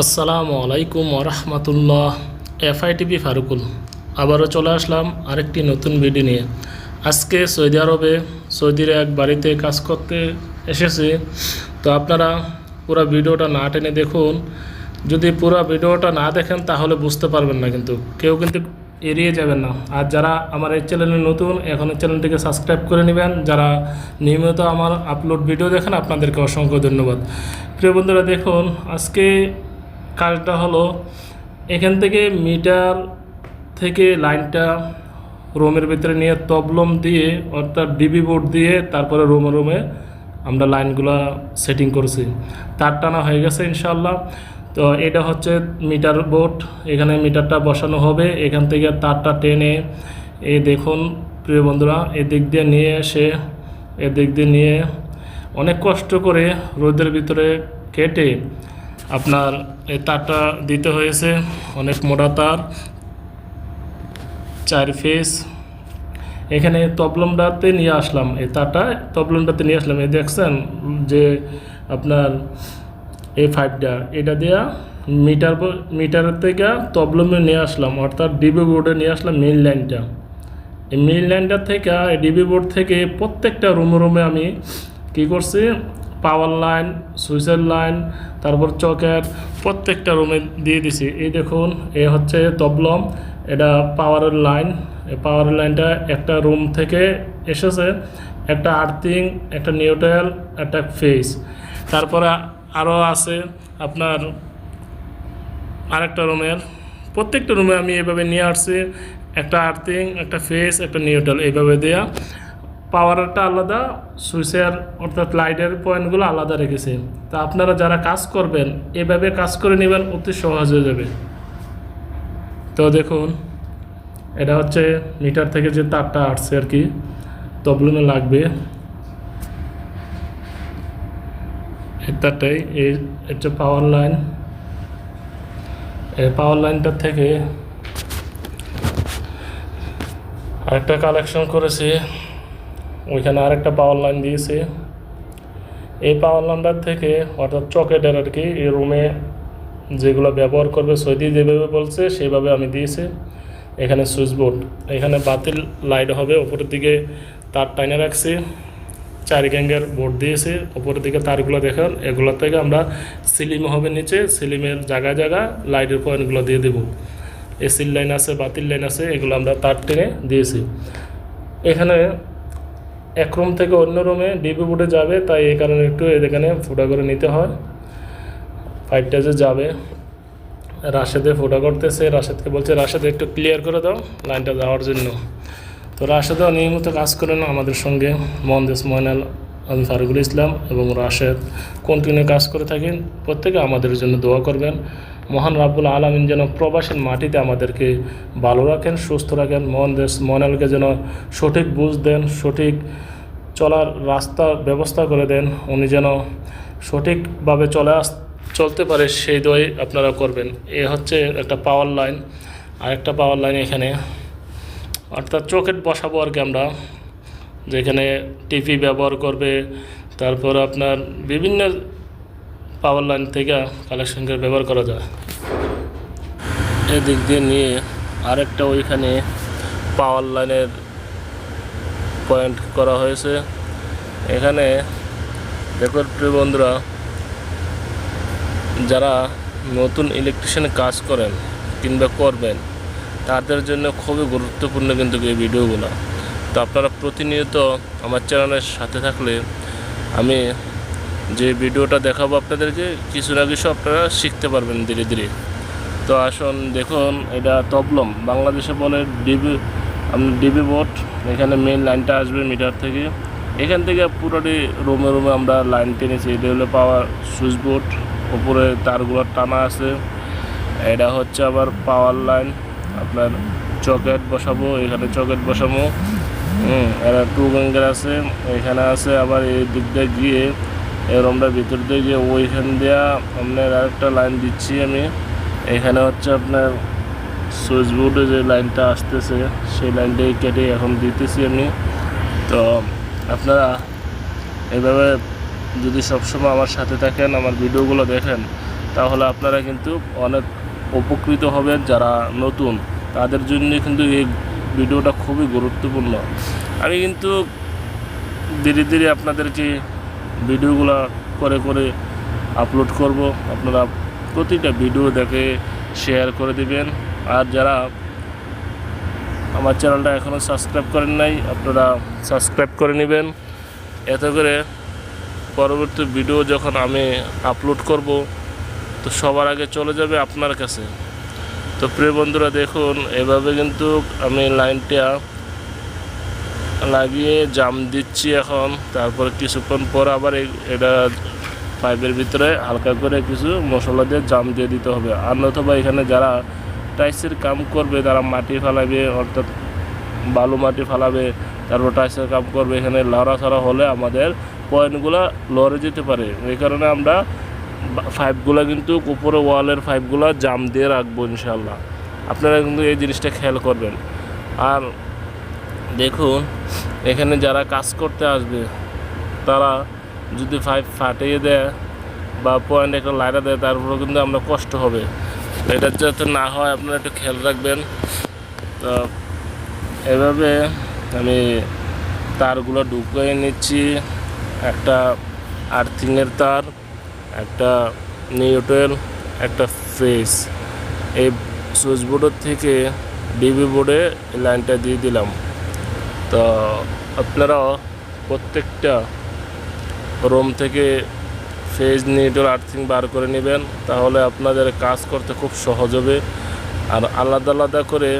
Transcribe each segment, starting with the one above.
আসসালামু আলাইকুম ওরহমতুল্লাহ। এফআইটিভি ফারুকুল। আবারও চলে আসলাম আরেকটি নতুন ভিডিও নিয়ে। আজকে সৌদি আরবে সৌদির এক বাড়িতে কাজ করতে এসেছি। তো আপনারা পুরো ভিডিওটা না টেনে দেখুন। যদি পুরো ভিডিওটা না দেখেন তাহলে বুঝতে পারবেন না কিন্তু। কেউ কিন্তু এড়িয়ে যাবেন না। আর যারা আমার এই চ্যানেলে নতুন, এখন এই চ্যানেলটিকে সাবস্ক্রাইব করে নেবেন। যারা নিয়মিত আমার আপলোড ভিডিও দেখেন, আপনাদেরকে অসংখ্য ধন্যবাদ। প্রিয় বন্ধুরা, দেখুন, আজকে কাজটা হলো এখান থেকে মিটার থেকে লাইনটা রুমের ভিতরে নিয়ে তবলম দিয়ে, অর্থাৎ ডিবি বোর্ড দিয়ে তারপরে রুমে রুমে আমরা লাইনগুলো সেটিং করছি। তার টানা হয়ে গেছে ইনশাল্লাহ তো এটা হচ্ছে মিটার বোর্ড। এখানে মিটারটা বসানো হবে। এখান থেকে তারটা টেনে এ দেখুন, প্রিয় বন্ধুরা, এদিক দিয়ে নিয়ে এসে, এদিক দিয়ে নিয়ে অনেক কষ্ট করে রোদের ভিতরে কেটে আপনার এই তারটা দিতে হয়েছে, অনেক মোটা তার, চার ফেস। এখানে তবলমটাতে নিয়ে আসলাম, এই তারটা, তবলমটাতে নিয়ে আসলাম। এই দেখছেন যে আপনার এই ফাইভটা এটা দেয়া মিটার মিটারের থেকে তবলমে নিয়ে আসলাম, অর্থাৎ ডিবি বোর্ডে নিয়ে আসলাম মেইন লাইনটা এই মেইন লাইনটা থেকে ডিবি বোর্ড থেকে প্রত্যেকটা রুমে রুমে আমি কী করছি পাওয়ার লাইন সুইচের লাইন তারপর চকের প্রত্যেকটা রুমে দিয়ে দিছি। এই দেখুন, এ হচ্ছে তবলম, এটা পাওয়ারের লাইন পাওয়ারের লাইনটা একটা রুম থেকে এসেছে, একটা আর্থিং একটা নিউট্রাল একটা ফেস তারপরে আরও আছে আপনার আরেকটা রুমের প্রত্যেকটা রুমে আমি এভাবে নিয়ে আসছি, একটা আর্থিং একটা ফেস একটা নিউট্রাল এইভাবে দেয়া। পাওয়ারটা আলাদা, সুইচের অর্থাৎ লাইটের পয়েন্টগুলো আলাদা রেখেছে। তা আপনারা যারা কাজ করবেন, এভাবে কাজ করে নেবেন অতি সহজ হয়ে যাবে। তো দেখুন, এটা হচ্ছে মিটার থেকে যে তারটা আসছে আর কি তবলুমে লাগবে। এই তারটাই, এই হচ্ছে পাওয়ার লাইন এই পাওয়ার লাইনটার থেকে আরেকটা কালেকশন করেছি। ওইখানে আরেকটা পাওয়ার লাইন দিয়েছে। এই পাওয়ার লাইনটার থেকে অর্থাৎ চকেটের আর কি? এই রুমে যেগুলো ব্যবহার করবে সৌদি যেভাবে বলছে সেভাবে আমি দিয়েছি। এখানে সুইচ বোর্ড এখানে বাতিল লাইট হবে, উপরের দিকে তার টাইনে রাখছি। চারি গ্যাঙ্গের বোর্ড দিয়েছি, উপরের দিকে তারগুলো দেখেন। এগুলো থেকে আমরা সিলিম হবে নিচে, সিলিমের জায়গায় জায়গায় লাইটের পয়েন্টগুলো দিয়ে দেবো। এসির লাইন আছে, বাতিল লাইন আছে, এগুলো আমরা তার টেনে দিয়েছি। এখানে এক রুম থেকে অন্য রুমে ডিবি বোর্ডে যাবে, তাই এই কারণে একটু এখানে ফুটা করে নিতে হয়। ফাইভ যে যাবে, রাশেদে ফোটা করতেছে। রাশেদকে বলছে, রাশেদ, একটু ক্লিয়ার করে দাও লাইনটা যাওয়ার জন্য। তো রাশেদও নিয়মিত কাজ করেন আমাদের সঙ্গে। মন্দেশ ময়নাল আমি ফারুকুল ইসলাম এবং রাশেদ কন্টিনিউ কাজ করে থাকেন। প্রত্যেকে আমাদের জন্য দোয়া করবেন। মহান রাব্বুল আলমিন যেন প্রবাসের মাটিতে আমাদেরকে ভালো রাখেন, সুস্থ রাখেন মহানদেশ ময়নালকে যেন সঠিক বুঝ দেন, সঠিক চলার রাস্তা ব্যবস্থা করে দেন। উনি যেন সঠিকভাবে চলে আস, চলতে পারে সেই দই আপনারা করবেন। এ হচ্ছে একটা পাওয়ার লাইন আর একটা পাওয়ার লাইন এখানে। অর্থাৎ চোখের বসাবো আর কি আমরা। যেখানে টিভি ব্যবহার করবে, তারপর আপনার বিভিন্ন পাওয়ার লাইন থেকে কালেকশন করে ব্যবহার করা যায়। এদিক দিয়ে নিয়ে আরেকটা ওইখানে পাওয়ার লাইনের পয়েন্ট করা হয়েছে। এখানে দেখুন প্রিয় বন্ধুরা, যারা নতুন ইলেকট্রিশিয়ানে কাজ করেন কিংবা করবেন, তাদের জন্য খুবই গুরুত্বপূর্ণ কিন্তু এই ভিডিওগুলো তো আপনারা প্রতিনিয়ত আমার চ্যানেলের সাথে থাকলে আমি যে ভিডিওটা দেখাবো আপনাদেরকে কিছু না কিছু আপনারা শিখতে পারবেন ধীরে ধীরে। তো আসুন, দেখুন, এটা তবলম, বাংলাদেশে বলে ডিবি আপনার ডিবি বোর্ড, এখানে মেন লাইনটা আসবে মিটার থেকে। এখান থেকে পুরোটি রুমে রুমে আমরা লাইন টেনেছি, এটা হলো পাওয়ার সুইচ বোর্ড উপরে তারগুলো টানা আছে। এটা হচ্ছে আবার পাওয়ার লাইন আপনার চকেট বসাবো, এখানে চকেট বসাবো। হুম এটা টু ব্যাঙ্কের আছে, এখানে আছে আবার এই দিক দিয়ে গিয়ে, এই রুমটার ভিতর দিয়ে গিয়ে ওইখান দিয়ে আপনার আরেকটা লাইন দিচ্ছি আমি। এখানে হচ্ছে আপনার সুইচ বোর্ডে যে লাইনটা আসতেছে, সেই লাইনটাই কেটে এখন দিতেছি আমি। তো আপনারা এভাবে যদি সবসময় আমার সাথে থাকেন, আমার ভিডিওগুলো দেখেন, তাহলে আপনারা কিন্তু অনেক উপকৃত হবেন যারা নতুন। তাদের জন্য কিন্তু এই ভিডিওটা খুবই গুরুত্বপূর্ণ। আমি কিন্তু ধীরে ধীরে আপনাদেরকে ভিডিওগুলো করে করে আপলোড করব, আপনারা প্রতিটা ভিডিও দেখে শেয়ার করে দিবেন। আর যারা আমার চ্যানেলটা এখনও সাবস্ক্রাইব করেন নাই, আপনারা সাবস্ক্রাইব করে নেবেন। এত করে পরবর্তী ভিডিও যখন আমি আপলোড করব, তো সবার আগে চলে যাবে আপনার কাছে। তো প্রিয় বন্ধুরা, দেখুন, এভাবে কিন্তু আমি লাইনটা লাগিয়ে জাম দিচ্ছি এখন। তারপর কিছুক্ষণ পর আবার এটা পাইপের ভিতরে হালকা করে কিছু মশলা দিয়ে জাম দিয়ে দিতে হবে। আর নতুবা এখানে যারা টাইসের কাম করবে, তারা মাটি ফালাবে, অর্থাৎ বালু মাটি ফালাবে, তারপর টাইসের কাম করবে, এখানে লড়া ছড়া হলে আমাদের পয়েন্টগুলো লড়ে যেতে পারে। এই কারণে আমরা পাইপগুলো কিন্তু উপরে ওয়ালের পাইপগুলো জাম দিয়ে রাখব ইনশাল্লাহ আপনারা কিন্তু এই জিনিসটা খেয়াল করবেন। আর দেখুন, এখানে যারা কাজ করতে আসবে, তারা যদি পাইপ ফাটিয়ে দেয় বা পয়েন্ট একটা লাইটা দেয় তারপরেও কিন্তু আমরা কষ্ট হবে। এটা যাতে না হয়, আপনারা একটু খেয়াল রাখবেন। তো এভাবে আমি তারগুলো ঢুকিয়ে নিচ্ছি। একটা আর্থিংয়ের তার। একটা নিউটেল একটা ফেস। এই সুইচ বোর্ডের থেকে ডিবি বোর্ডে লাইনটা দিয়ে দিলাম। তো আপনারা প্রত্যেকটা রুম থেকে ফেজ, নিউট্রাল, আর্থিং বার করে নেবেন, তাহলে আপনাদের কাজ করতে খুব সহজ হবে। আর আলাদা আলাদা করে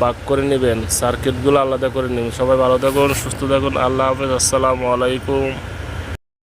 বাক করে নেবেন সার্কিটগুলো আলাদা করে নেবেন। সবাই ভালো থাকুন, সুস্থ থাকুন, আল্লাহ হাফেজ, আসসালামু আলাইকুম।